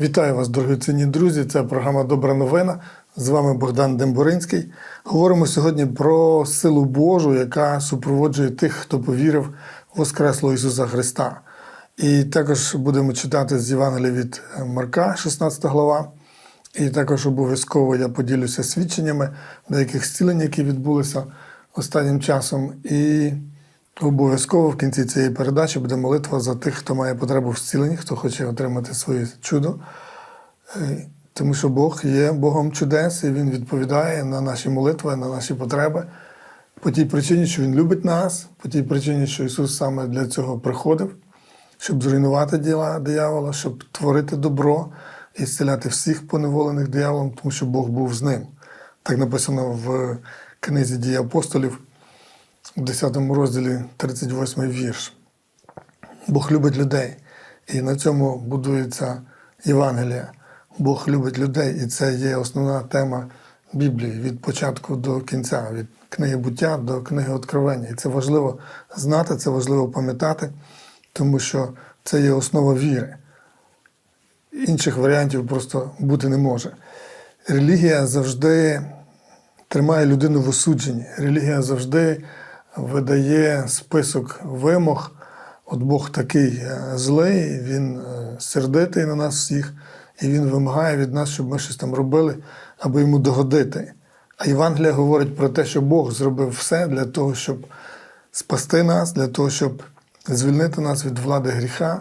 Вітаю вас, дорогоцінні друзі. Це програма Добра новина. З вами Богдан Дембуринський. Говоримо сьогодні про силу Божу, яка супроводжує тих, хто повірив в Воскреслого Ісуса Христа. І також будемо читати з Євангелія від Марка, 16 глава. І також обов'язково я поділюся свідченнями деяких зцілень, які відбулися останнім часом. І обов'язково в кінці цієї передачі буде молитва за тих, хто має потребу в зціленні, хто хоче отримати своє чудо. Е, Тому що Бог є Богом чудес, і Він відповідає на наші молитви, на наші потреби. По тій причині, що Він любить нас, по тій причині, що Ісус саме для цього приходив, щоб зруйнувати діла диявола, щоб творити добро і зціляти всіх поневолених дияволом, тому що Бог був з ним. Так написано в книзі дії апостолів, у 10 розділі 38 вірш. Бог любить людей. І на цьому будується Євангелія. Бог любить людей, і це є основна тема Біблії від початку до кінця, від книги буття до книги Откровення. І це важливо знати, це важливо пам'ятати, тому що це є основа віри. Інших варіантів просто бути не може. Релігія завжди тримає людину в осудженні. Релігія завжди видає список вимог. От Бог такий е, злий, він е, сердитий на нас всіх, і він вимагає від нас, щоб ми щось там робили, аби йому догодити. А Євангелія говорить про те, що Бог зробив все для того, щоб спасти нас, для того, щоб звільнити нас від влади гріха,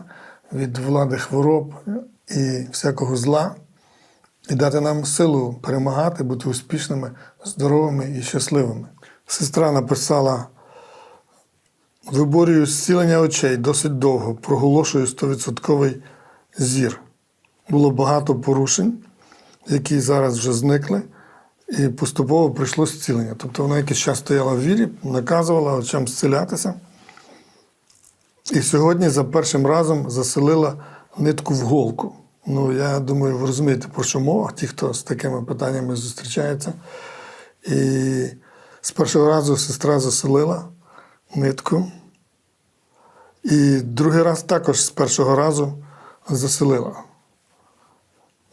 від влади хвороб і всякого зла, і дати нам силу перемагати, бути успішними, здоровими і щасливими. Сестра написала. Виборюю зцілення очей досить довго, проголошую 100% зір. Було багато порушень, які зараз вже зникли, і поступово прийшло зцілення. Тобто вона якийсь час стояла в вірі, наказувала очам зцілятися. І сьогодні за першим разом заселила нитку в голку. Ну, я думаю, ви розумієте, про що мова, ті, хто з такими питаннями зустрічається. І з першого разу сестра заселила нитку. І другий раз також з першого разу заселила.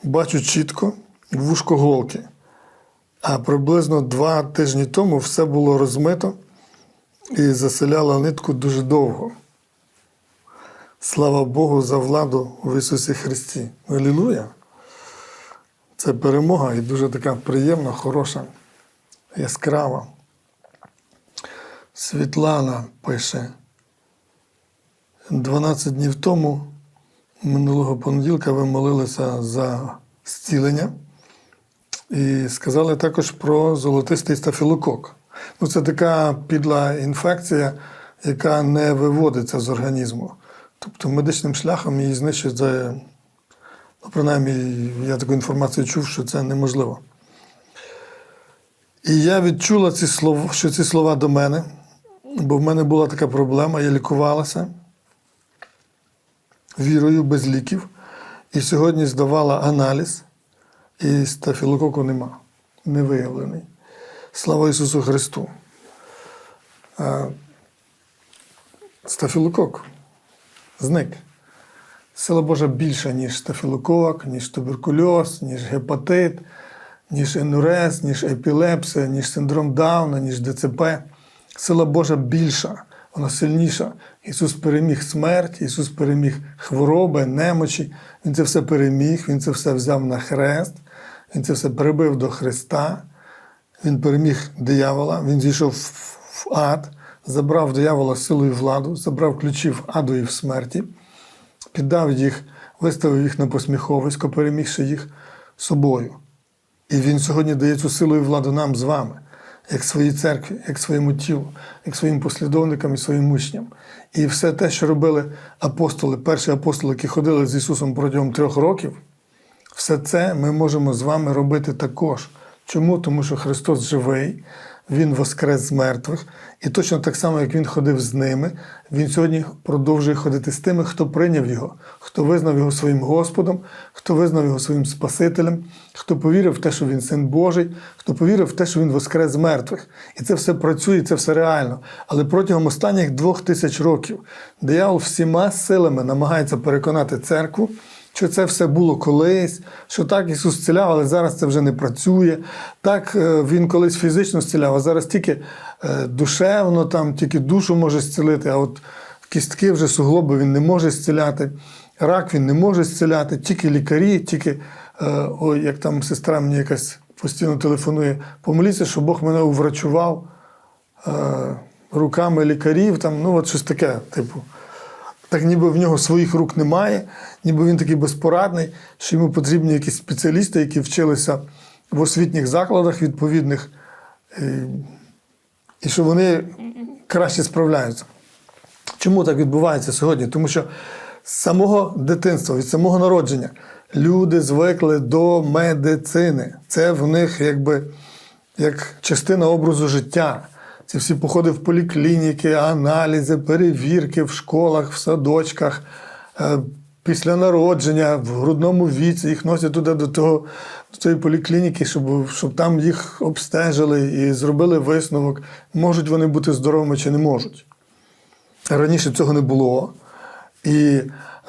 Бачу чітко вушко голки. А приблизно два тижні тому все було розмито і заселяла нитку дуже довго. Слава Богу за владу в Ісусі Христі. Алілуя! Це перемога і дуже така приємна, хороша, яскрава. Світлана пише. 12 днів тому, минулого понеділка, ви молилися за зцілення і сказали також про золотистий стафілокок. Ну, це така підла інфекція, яка не виводиться з організму. Тобто медичним шляхом її знищити, за, ну, принаймні, я таку інформацію чув, що це неможливо. І я відчула ці слова, що ці слова до мене, бо в мене була така проблема, я лікувалася вірою без ліків. І сьогодні здавала аналіз, і стафілококу нема, не виявлений. Слава Ісусу Христу. Стафілокок зник. Сила Божа більша, ніж стафілокок, ніж туберкульоз, ніж гепатит, ніж енурез, ніж епілепсія, ніж синдром Дауна, ніж ДЦП. Сила Божа більша, вона сильніша. Ісус переміг смерть, Ісус переміг хвороби, немочі. Він це все переміг, Він це все взяв на хрест, Він це все прибив до Христа. Він переміг диявола, він зійшов в ад, забрав диявола силу і владу, забрав ключів аду і в смерті, піддав їх, виставив їх на посміховисько, перемігши їх собою. І він сьогодні дає цю силу і владу нам з вами, як своїй церкві, як своєму тілу, як своїм послідовникам і своїм учням. І все те, що робили апостоли, перші апостоли, які ходили з Ісусом протягом трьох років, все це ми можемо з вами робити також. Чому? Тому що Христос живий, Він воскрес з мертвих, і точно так само, як Він ходив з ними, Він сьогодні продовжує ходити з тими, хто прийняв Його, хто визнав Його своїм Господом, хто визнав Його своїм Спасителем, хто повірив в те, що Він Син Божий, хто повірив в те, що Він воскрес з мертвих. І це все працює, це все реально. Але протягом останніх двох тисяч років диявол всіма силами намагається переконати церкву що це все було колись, що так Ісус зціляв, але зараз це вже не працює. Так е, Він колись фізично зціляв, а зараз тільки е, душевно, там, тільки душу може зцілити, а от кістки вже суглоби він не може зціляти, рак він не може зціляти, тільки лікарі, тільки, е, ой, як там сестра мені якась постійно телефонує, помоліться, щоб Бог мене уврачував руками лікарів, там, ну от щось таке, типу. Так ніби в нього своїх рук немає, ніби він такий безпорадний, що йому потрібні якісь спеціалісти, які вчилися в освітніх закладах відповідних, і, і що вони краще справляються. Чому так відбувається сьогодні? Тому що з самого дитинства, від самого народження, люди звикли до медицини. Це в них якби як частина образу життя. Ці всі походи в поліклініки, аналізи, перевірки в школах, в садочках, е, після народження, в грудному віці їх носять туди до того, до цієї поліклініки, щоб, щоб там їх обстежили і зробили висновок, можуть вони бути здоровими чи не можуть. Раніше цього не було. І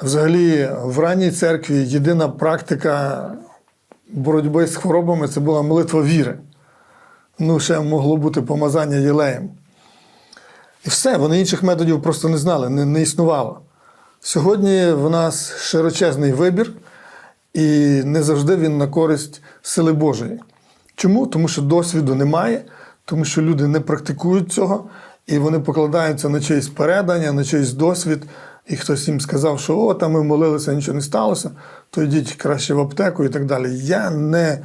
взагалі в ранній церкві єдина практика боротьби з хворобами це була молитва віри. Ну, ще могло бути помазання єлеєм. І все, вони інших методів просто не знали, не, не існувало. Сьогодні в нас широчезний вибір, і не завжди він на користь сили Божої. Чому? Тому що досвіду немає, тому що люди не практикують цього, і вони покладаються на чиїсь передання, на чиїсь досвід. І хтось їм сказав, що о, там ми молилися, нічого не сталося, то йдіть краще в аптеку і так далі. Я не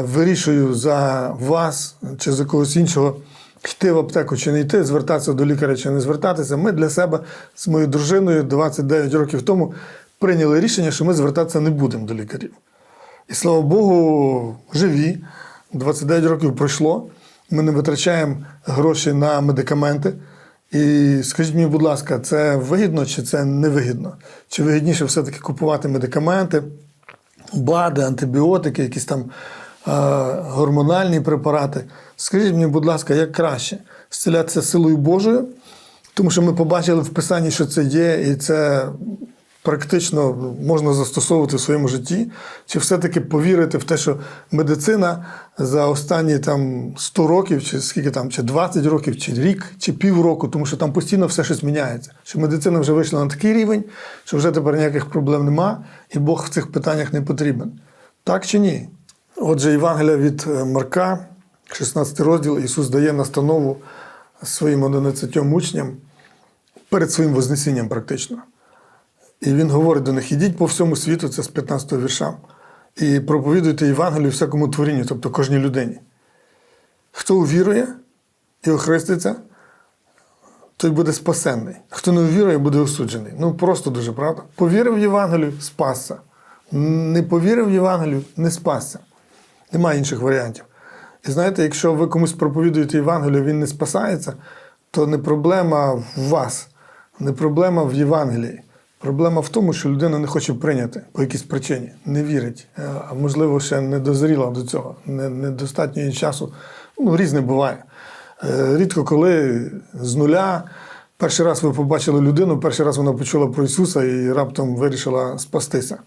вирішую за вас чи за когось іншого йти в аптеку чи не йти, звертатися до лікаря чи не звертатися. Ми для себе з моєю дружиною 29 років тому прийняли рішення, що ми звертатися не будемо до лікарів. І слава Богу, живі. 29 років пройшло. Ми не витрачаємо гроші на медикаменти. І скажіть мені, будь ласка, це вигідно чи це невигідно? Чи вигідніше все-таки купувати медикаменти, БАДи, антибіотики, якісь там е, гормональні препарати? Скажіть мені, будь ласка, як краще? Зцілятися силою Божою? Тому що ми побачили в Писанні, що це є, і це практично можна застосовувати в своєму житті, чи все-таки повірити в те, що медицина за останні там 100 років, чи скільки там, чи 20 років, чи рік, чи півроку, тому що там постійно все щось міняється. Що медицина вже вийшла на такий рівень, що вже тепер ніяких проблем нема, і Бог в цих питаннях не потрібен. Так чи ні? Отже, Євангелія від е, Марка, 16 розділ, Ісус дає настанову своїм 11 учням перед своїм Вознесінням практично. І він говорить до них: ідіть по всьому світу, це з 15 го вірша, і проповідуйте Євангелію всякому творінню, тобто кожній людині. Хто увірує і охреститься, той буде спасенний. Хто не увірує, буде осуджений. Ну просто дуже правда. Повірив в Євангелію, спасся. Не повірив в Євангелію, не спасся. Немає інших варіантів. І знаєте, якщо ви комусь проповідуєте Євангелію, він не спасається, то не проблема в вас, не проблема в Євангелії. Проблема в тому, що людина не хоче прийняти по якійсь причині, не вірить, Е, а можливо, ще не дозріла до цього, не- недостатньо їй часу. Ну, різне буває. Е, Рідко коли з нуля перший раз ви побачили людину, перший раз вона почула про Ісуса і раптом вирішила спастися,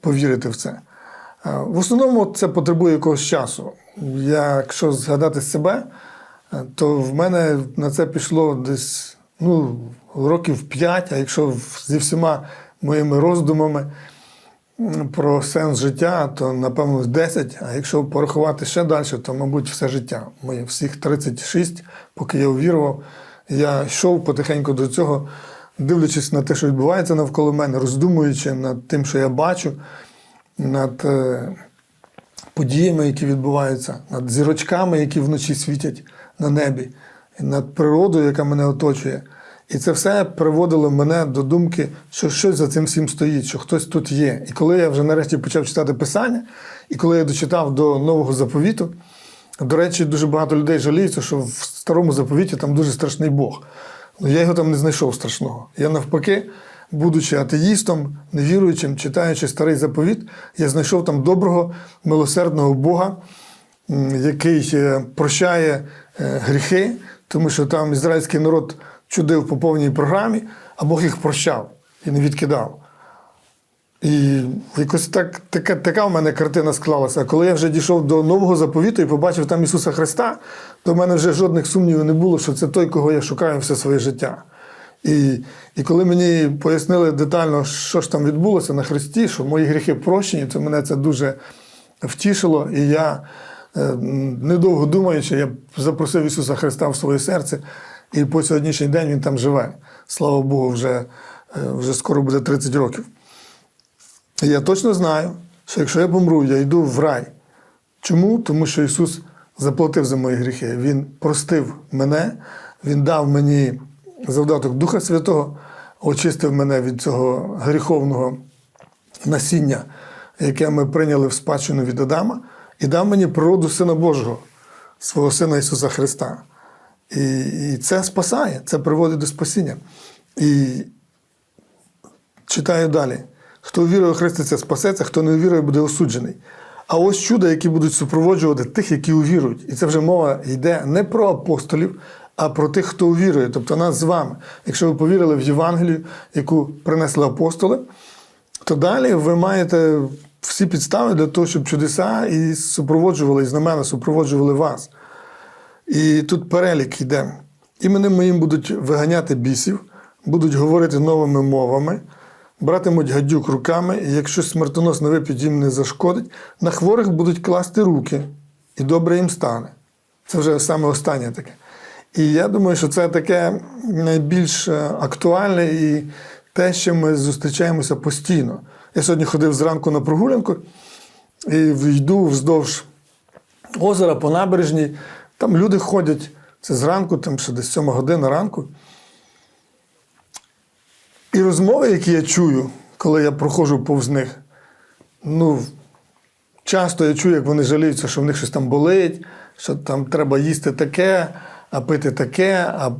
повірити в це. Е, В основному це потребує якогось часу. Я, якщо згадати себе, е, то в мене на це пішло десь ну, років 5, а якщо зі всіма моїми роздумами про сенс життя, то напевно 10, а якщо порахувати ще далі, то, мабуть, все життя. Моє всіх 36, поки я увірував, я йшов потихеньку до цього, дивлячись на те, що відбувається навколо мене, роздумуючи над тим, що я бачу, над е, подіями, які відбуваються, над зірочками, які вночі світять на небі, над природою, яка мене оточує. І це все приводило мене до думки, що щось за цим всім стоїть, що хтось тут є. І коли я вже нарешті почав читати Писання, і коли я дочитав до нового заповіту, до речі, дуже багато людей жаліються, що в старому заповіті там дуже страшний Бог. Я його там не знайшов страшного. Я навпаки, будучи атеїстом, невіруючим, читаючи старий заповіт, я знайшов там доброго, милосердного Бога, який е, прощає е, гріхи, тому що там ізраїльський народ чудив по повній програмі, а Бог їх прощав і не відкидав. І якось так, така, така в мене картина склалася. А коли я вже дійшов до нового заповіту і побачив там Ісуса Христа, то в мене вже жодних сумнівів не було, що це той, кого я шукаю все своє життя. І, і коли мені пояснили детально, що ж там відбулося на Христі, що мої гріхи прощені, то мене це дуже втішило. І я, е, недовго думаючи, я запросив Ісуса Христа в своє серце, і по сьогоднішній день Він там живе. Слава Богу, вже, е, вже скоро буде 30 років. І Я точно знаю, що якщо я помру, я йду в рай. Чому? Тому що Ісус заплатив за мої гріхи. Він простив мене, Він дав мені завдаток Духа Святого, очистив мене від цього гріховного насіння, яке ми прийняли в спадщину від Адама, і дав мені природу Сина Божого, свого Сина Ісуса Христа. І, і це спасає, це приводить до спасіння. І читаю далі. Хто вірує у Христиця спасеться, хто не вірує, буде осуджений. А ось чуда, які будуть супроводжувати тих, які увірують. І це вже мова йде не про апостолів, а про тих, хто увірує, тобто нас з вами. Якщо ви повірили в Євангелію, яку принесли апостоли, то далі ви маєте всі підстави для того, щоб чудеса і супроводжували, і знамена супроводжували вас. І тут перелік йде. Іменем моїм будуть виганяти бісів, будуть говорити новими мовами, братимуть гадюк руками, і якщо смертоносний вип'ють їм не зашкодить, на хворих будуть класти руки, і добре їм стане. Це вже саме останнє таке. І я думаю, що це таке найбільш е, актуальне і те, що ми зустрічаємося постійно. Я сьогодні ходив зранку на прогулянку і йду вздовж озера по набережній. Там люди ходять. Це зранку, там ще десь 7 година ранку. І розмови, які я чую, коли я проходжу повз них, ну, часто я чую, як вони жаліються, що в них щось там болить, що там треба їсти таке, а пити таке, а,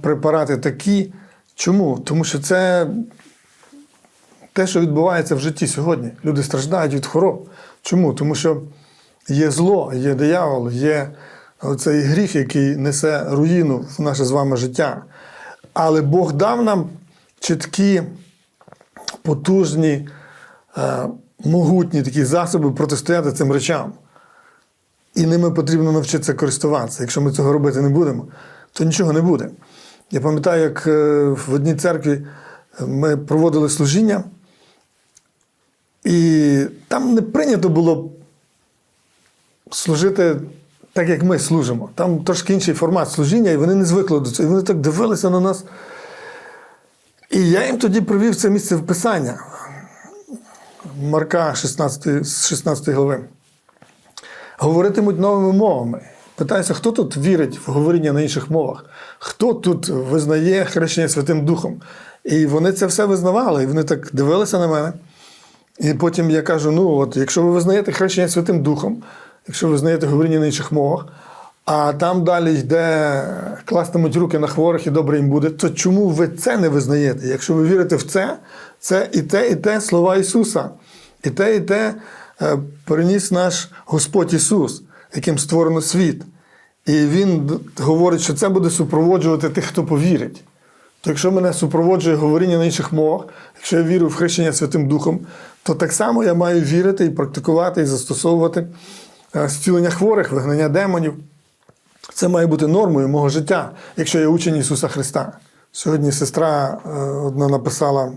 препарати такі. Чому? Тому що це те, що відбувається в житті сьогодні. Люди страждають від хвороб. Чому? Тому що є зло, є диявол, є цей гріх, який несе руїну в наше з вами життя. Але Бог дав нам чіткі, потужні, е, могутні такі засоби протистояти цим речам. І ними потрібно навчитися користуватися. Якщо ми цього робити не будемо, то нічого не буде. Я пам'ятаю, як е, в одній церкві ми проводили служіння, і там не прийнято було служити так, як ми служимо. Там трошки інший формат служіння, і вони не звикли до цього. І вони так дивилися на нас. І я їм тоді привів це місце в Писання Марка 16, з 16 глави. Говоритимуть новими мовами. Питаюся, хто тут вірить в говоріння на інших мовах? Хто тут визнає хрещення Святим Духом? І вони це все визнавали, і вони так дивилися на мене. І потім я кажу: ну, от, якщо ви визнаєте хрещення Святим Духом, якщо ви визнаєте говоріння на інших мовах, а там далі йде кластимуть руки на хворих і добре їм буде, то чому ви це не визнаєте? Якщо ви вірите в це, це і те, і те слова Ісуса, і те, і те е, переніс наш Господь Ісус, яким створено світ. І Він говорить, що це буде супроводжувати тих, хто повірить. То якщо мене супроводжує говоріння на інших мовах, якщо я вірю в хрещення Святим Духом, то так само я маю вірити і практикувати, і застосовувати е, зцілення хворих, вигнання демонів. Це має бути нормою мого життя, якщо я учень Ісуса Христа. Сьогодні сестра е, одна написала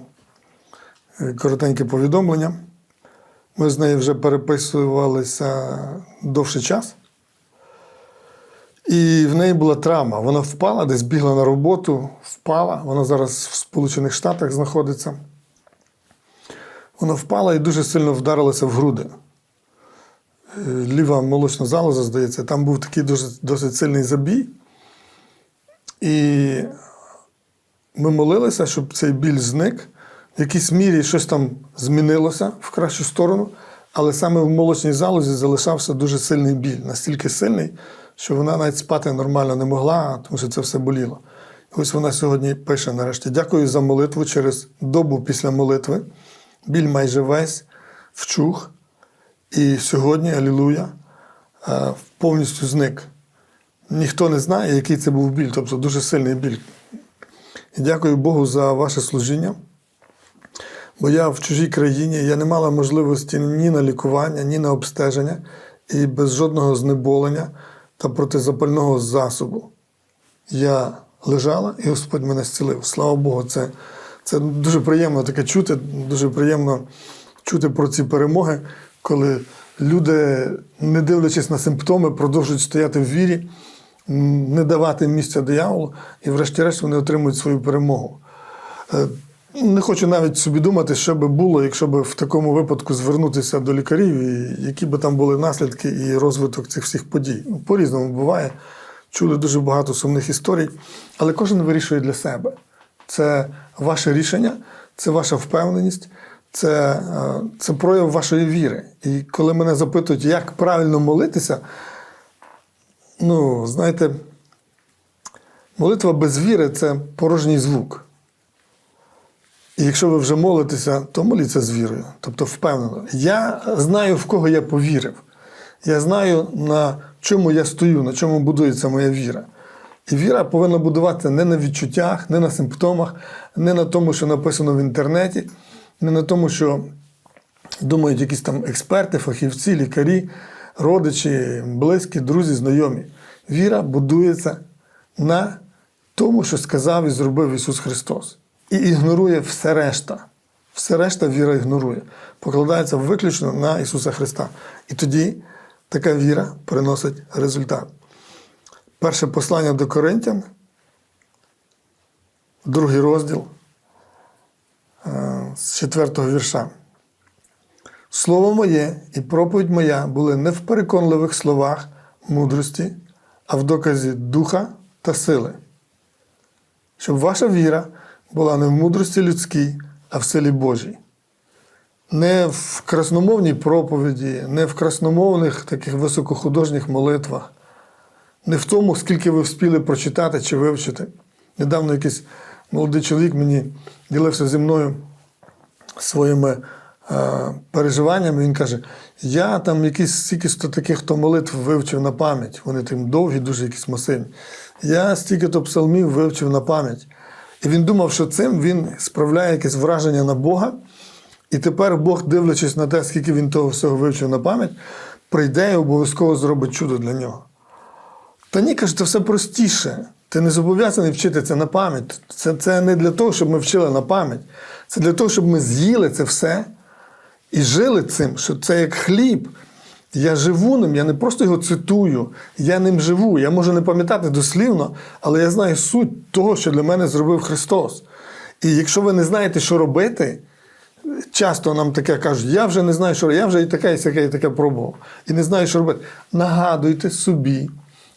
коротеньке повідомлення. Ми з нею вже переписувалися довший час. І в неї була травма. Вона впала, десь бігла на роботу, впала. Вона зараз в Сполучених Штатах знаходиться. Вона впала і дуже сильно вдарилася в груди. Е, Ліва молочна залоза, здається, там був такий дуже, досить сильний забій. І ми молилися, щоб цей біль зник. В якійсь мірі щось там змінилося в кращу сторону, але саме в молочній залозі залишався дуже сильний біль, настільки сильний, що вона навіть спати нормально не могла, тому що це все боліло. І ось вона сьогодні пише нарешті: Дякую за молитву через добу після молитви. Біль майже весь вчух. І сьогодні, алілуя, е, повністю зник. Ніхто не знає, який це був біль, тобто дуже сильний біль. І дякую Богу за ваше служіння. Бо я в чужій країні, я не мала можливості ні на лікування, ні на обстеження, і без жодного знеболення та протизапального засобу. Я лежала, і Господь мене зцілив. Слава Богу, це, це дуже приємно таке чути, дуже приємно чути про ці перемоги, коли люди, не дивлячись на симптоми, продовжують стояти в вірі, не давати місця дияволу, і врешті-решт вони отримують свою перемогу. Не хочу навіть собі думати, що би було, якщо б в такому випадку звернутися до лікарів, і які би там були наслідки і розвиток цих всіх подій. Ну, По-різному буває. Чули дуже багато сумних історій, але кожен вирішує для себе. Це ваше рішення, це ваша впевненість, це, е, це прояв вашої віри. І коли мене запитують, як правильно молитися, ну, знаєте, молитва без віри це порожній звук. І якщо ви вже молитеся, то моліться з вірою, тобто впевнено. Я знаю, в кого я повірив. Я знаю, на чому я стою, на чому будується моя віра. І віра повинна будуватися не на відчуттях, не на симптомах, не на тому, що написано в інтернеті, не на тому, що думають якісь там експерти, фахівці, лікарі, родичі, близькі, друзі, знайомі. Віра будується на тому, що сказав і зробив Ісус Христос. І ігнорує все решта. Все решта віра ігнорує. Покладається виключно на Ісуса Христа. І тоді така віра приносить результат. Перше послання до Коринтян, другий розділ е, з четвертого вірша. Слово моє і проповідь моя були не в переконливих словах мудрості, а в доказі духа та сили, щоб ваша віра була не в мудрості людській, а в силі Божій. Не в красномовній проповіді, не в красномовних таких високохудожніх молитвах, не в тому, скільки ви вспіли прочитати чи вивчити. Недавно якийсь молодий чоловік мені ділився зі мною своїми е, переживаннями. Він каже: я там якісь стільки-то таких то молитв вивчив на пам'ять. Вони там довгі, дуже якісь масивні. Я стільки-то псалмів вивчив на пам'ять. І він думав, що цим він справляє якесь враження на Бога. І тепер Бог, дивлячись на те, скільки він того всього вивчив на пам'ять, прийде і обов'язково зробить чудо для нього. Та ні, каже, це все простіше. Ти не зобов'язаний вчити це на пам'ять. Це, це не для того, щоб ми вчили на пам'ять. Це для того, щоб ми з'їли це все і жили цим, що це як хліб. Я живу ним, я не просто його цитую, я ним живу. Я можу не пам'ятати дослівно, але я знаю суть того, що для мене зробив Христос. І якщо ви не знаєте, що робити, часто нам таке кажуть, я вже не знаю, що я вже і таке, і таке, і таке пробував. І не знаю, що робити. Нагадуйте собі,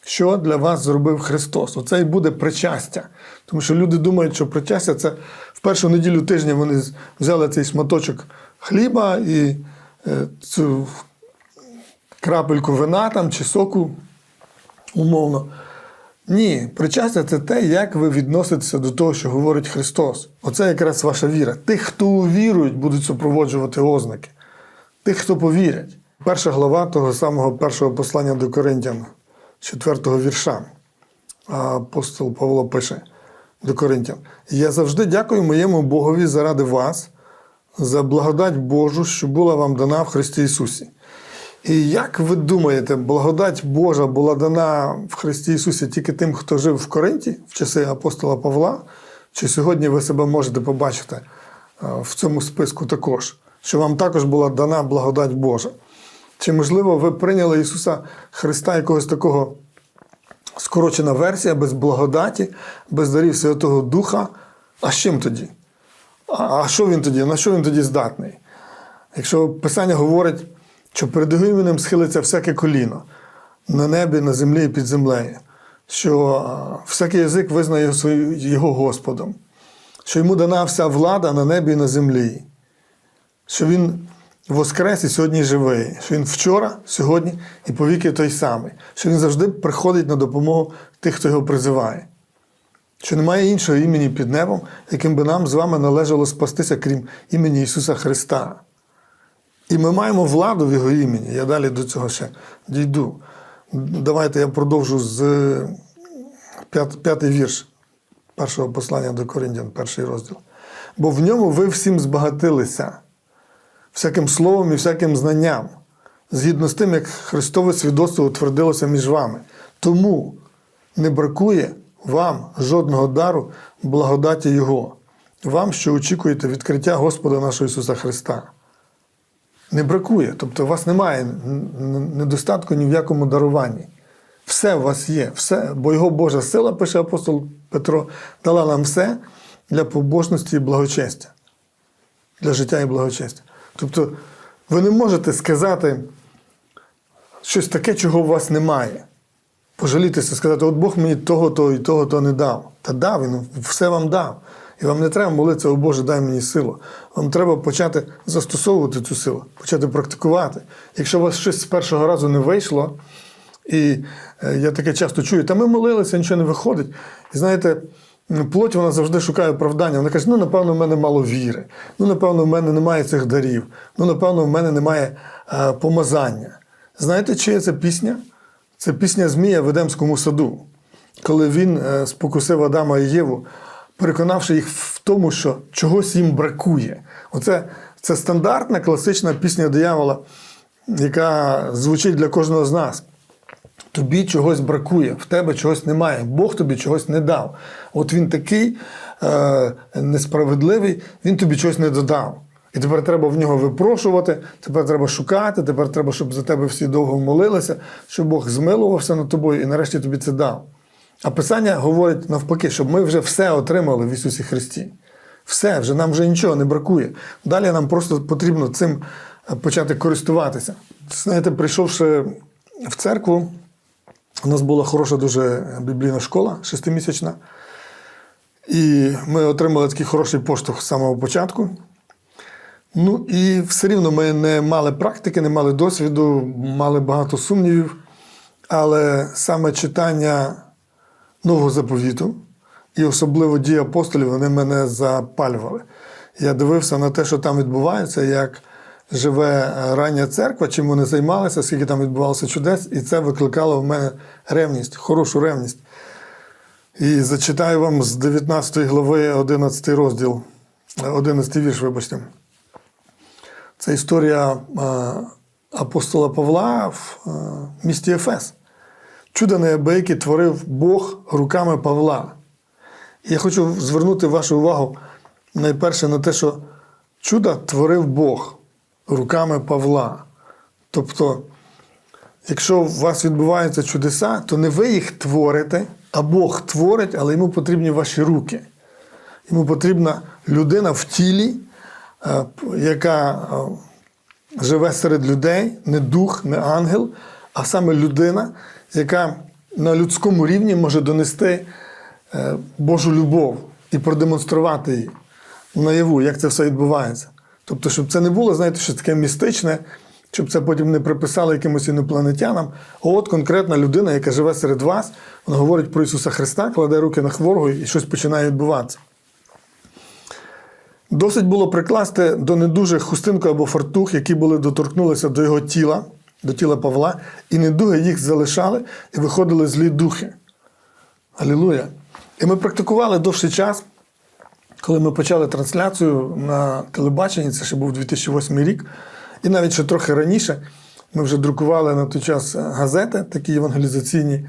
що для вас зробив Христос. Оце і буде причастя. Тому що люди думають, що причастя це в першу неділю тижня вони взяли цей шматочок хліба і е, цю крапельку вина там чи соку, умовно. Ні, причастя це те, як ви відноситеся до того, що говорить Христос. Оце якраз ваша віра. Тих, хто увірують, будуть супроводжувати ознаки. Тих, хто повірять. Перша глава того самого першого послання до Коринтян, четвертого вірша. Апостол Павло пише до Коринтян: Я завжди дякую моєму Богові заради вас, за благодать Божу, що була вам дана в Христі Ісусі. І як ви думаєте, благодать Божа була дана в Христі Ісусі тільки тим, хто жив в Коринті в часи апостола Павла? Чи сьогодні ви себе можете побачити е, в цьому списку також, що вам також була дана благодать Божа? Чи, можливо, ви прийняли Ісуса Христа якогось такого скорочена версія, без благодаті, без дарів Святого Духа? А з чим тоді? А а що він тоді? На що він тоді здатний? Якщо Писання говорить, що перед його іменем схилиться всяке коліно. На небі, на землі і під землею, що всякий язик визнає його Господом, що йому дана вся влада на небі і на землі, що він воскрес і сьогодні живий, що він вчора, сьогодні і повіки той самий, що він завжди приходить на допомогу тих, хто його призиває. Що немає іншого імені під небом, яким би нам з вами належало спастися, крім імені Ісуса Христа. І ми маємо владу в Його імені. Я далі до цього ще дійду. Давайте я продовжу з п'ятий вірш першого послання до Коринтян, перший розділ. бо в ньому ви всім збагатилися, всяким словом і всяким знанням, згідно з тим, як Христове свідоцтво утвердилося між вами. Тому не бракує вам жодного дару благодаті Його, вам, що очікуєте відкриття Господа нашого Ісуса Христа. Не бракує, тобто у вас немає недостатку ні в якому даруванні. Все у вас є, все, бо його Божа сила, пише апостол Петро, дала нам все для побожності і благочестя, для життя і благочестя. Тобто, ви не можете сказати щось таке, чого у вас немає. Пожалітися, сказати, от Бог мені того, то і того, то не дав. Та дав, він все вам дав. І вам не треба молитися, о Боже, дай мені силу. Вам треба почати застосовувати цю силу, почати практикувати. Якщо у вас щось з першого разу не вийшло, і е, я таке часто чую, та ми молилися, нічого не виходить. І знаєте, плоть вона завжди шукає оправдання. Вона каже: ну, напевно, в мене мало віри, ну, напевно, в мене немає цих дарів, ну, напевно, в мене немає е, помазання. Знаєте, чия це пісня? Це пісня Змія в Едемському саду, коли він е, спокусив Адама і Єву, переконавши їх в тому, що чогось їм бракує. Оце це стандартна класична пісня диявола, яка звучить для кожного з нас. Тобі чогось бракує, в тебе чогось немає, Бог тобі чогось не дав. От він такий е, несправедливий, він тобі чогось не додав. І тепер треба в нього випрошувати, тепер треба шукати, тепер треба, щоб за тебе всі довго молилися, щоб Бог змилувався над тобою і нарешті тобі це дав. А Писання говорить навпаки, щоб ми вже все отримали в Ісусі Христі. Все, вже нам вже нічого не бракує. Далі нам просто потрібно цим е, почати користуватися. Знаєте, прийшовши в церкву, у нас була хороша дуже біблійна школа шестимісячна. І ми отримали такий хороший поштовх з самого початку. Ну і все рівно ми не мали практики, не мали досвіду, мали багато сумнівів. Але саме читання нового заповіту і особливо дії апостолів, вони мене запалювали. Я дивився на те, що там відбувається, як живе рання церква, чим вони займалися, скільки там відбувалося чудес, і це викликало в мене ревність, хорошу ревність. І зачитаю вам з 19 глави 11 розділ, 11 вірш, вибачте. Це історія е, апостола Павла в е, місті Ефес. Чудо неабияке творив Бог руками Павла. Я хочу звернути вашу увагу найперше на те, що чудо творив Бог руками Павла. Тобто, якщо у вас відбуваються чудеса, то не ви їх творите, а Бог творить, але йому потрібні ваші руки. Йому потрібна людина в тілі, е, яка е, живе серед людей, не дух, не ангел, а саме людина, яка на людському рівні може донести е, Божу любов і продемонструвати її наяву, як це все відбувається. Тобто, щоб це не було, знаєте, щось таке містичне, щоб це потім не приписали якимось інопланетянам. От конкретна людина, яка живе серед вас, вона говорить про Ісуса Христа, кладе руки на хворого і щось починає відбуватися. Досить було прикласти до недужих хустинку або фартух, які були доторкнулися до його тіла, до тіла Павла, і недуги їх залишали і виходили злі духи. Алілуя! І ми практикували довший час, коли ми почали трансляцію на телебаченні, це ще був 2008 рік, і навіть ще трохи раніше ми вже друкували на той час газети, такі евангелізаційні,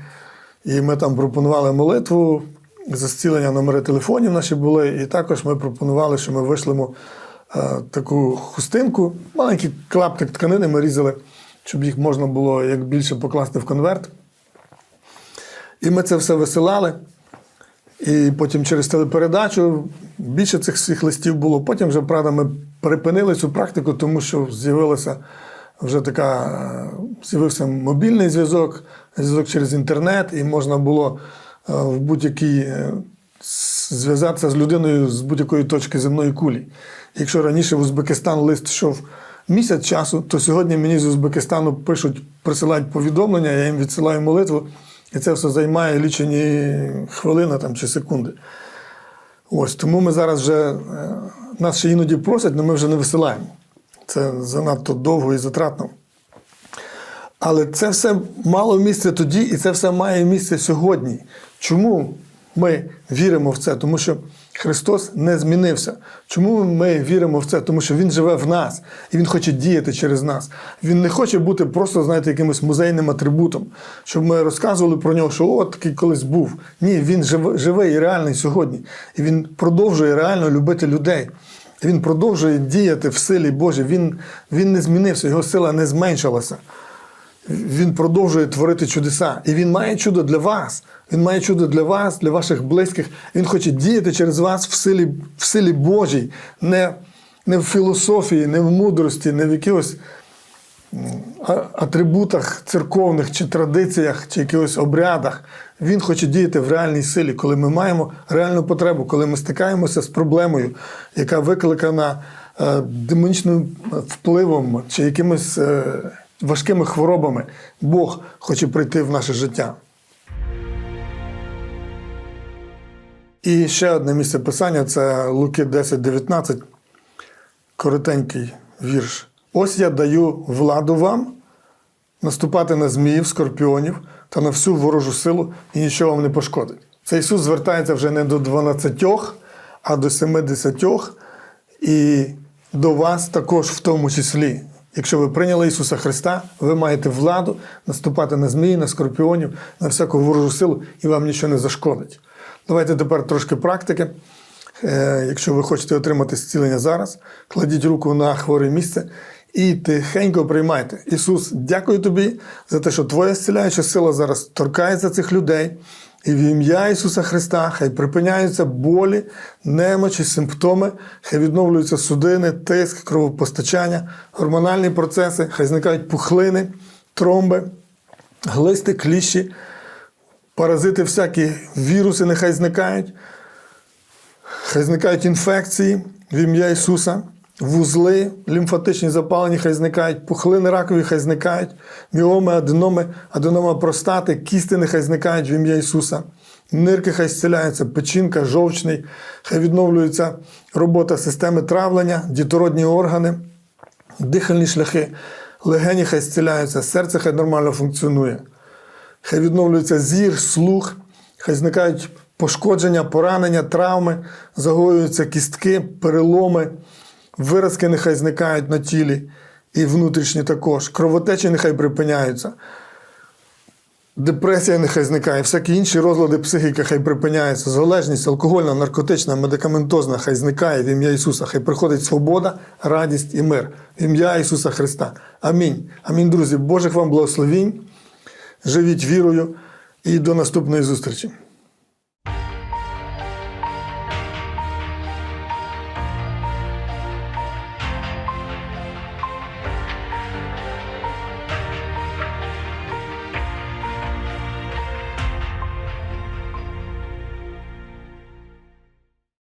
і ми там пропонували молитву за номери телефонів наші були. І також ми пропонували, що ми вишлемо е, таку хустинку, маленький клаптик тканини ми різали, щоб їх можна було як більше покласти в конверт. І ми це все висилали. І потім через телепередачу більше цих всіх листів було. Потім вже, правда, ми припинили цю практику, тому що з'явилася вже така, з'явився мобільний зв'язок, зв'язок через інтернет, і можна було е, в будь-якій е, зв'язатися з людиною з будь-якої точки земної кулі. Якщо раніше в Узбекистан лист йшов місяць часу, то сьогодні мені з Узбекистану пишуть, присилають повідомлення, я їм відсилаю молитву, і це все займає лічені хвилини там, чи секунди. Ось тому ми зараз вже е, нас ще іноді просять, але ми вже не висилаємо. Це занадто довго і затратно. Але це все мало місця тоді, і це все має місце сьогодні. Чому ми віримо в це? Тому що Христос не змінився. Чому ми віримо в це? Тому що Він живе в нас і Він хоче діяти через нас. Він не хоче бути просто, знаєте, якимось музейним атрибутом, щоб ми розказували про нього, що от такий колись був. Ні, він жив- живий і реальний сьогодні. І він продовжує реально любити людей. Він продовжує діяти в силі Божій. Він, він не змінився, його сила не зменшилася. Він продовжує творити чудеса. І він має чудо для вас. Він має чудо для вас, для ваших близьких. Він хоче діяти через вас в силі, в силі Божій, не, не в філософії, не в мудрості, не в якихось атрибутах церковних чи традиціях, чи якихось обрядах. Він хоче діяти в реальній силі, коли ми маємо реальну потребу, коли ми стикаємося з проблемою, яка викликана е, демонічним впливом чи якимись е, важкими хворобами. Бог хоче прийти в наше життя. І ще одне місце писання це Луки 10.19, коротенький вірш. Ось я даю владу вам наступати на зміїв, скорпіонів та на всю ворожу силу, і нічого вам не пошкодить. Це Ісус звертається вже не до 12, а до 70, і до вас також в тому числі. Якщо ви прийняли Ісуса Христа, ви маєте владу наступати на змії, на скорпіонів, на всяку ворожу силу, і вам нічого не зашкодить. Давайте тепер трошки практики. Е, Якщо ви хочете отримати зцілення зараз, кладіть руку на хворе місце і тихенько приймайте. Ісус, дякую тобі за те, що Твоя зціляюча сила зараз торкається цих людей. І в ім'я Ісуса Христа хай припиняються болі, немочі, симптоми, хай відновлюються судини, тиск, кровопостачання, гормональні процеси, хай зникають пухлини, тромби, глисти, кліщі, паразити, всякі віруси нехай зникають. Хай зникають інфекції в ім'я Ісуса, вузли, лімфатичні запалення, хай зникають, пухлини ракові, хай зникають, міоми, аденоми, аденома простати, кісти нехай зникають в ім'я Ісуса. Нирки хай зціляються, печінка, жовчний, хай відновлюється робота системи травлення, дітородні органи, дихальні шляхи, легені хай зціляються, серце хай нормально функціонує. Хай відновлюється зір, слух, хай зникають пошкодження, поранення, травми, загоюються кістки, переломи, виразки нехай зникають на тілі і внутрішні також. Кровотечі нехай припиняються. Депресія нехай зникає, всякі інші розлади психіки хай припиняються, залежність алкогольна, наркотична, медикаментозна хай зникає в ім'я Ісуса, хай приходить свобода, радість і мир. В ім'я Ісуса Христа. Амінь. Амінь, друзі. Божих вам благословінь. Живіть вірою і до наступної зустрічі.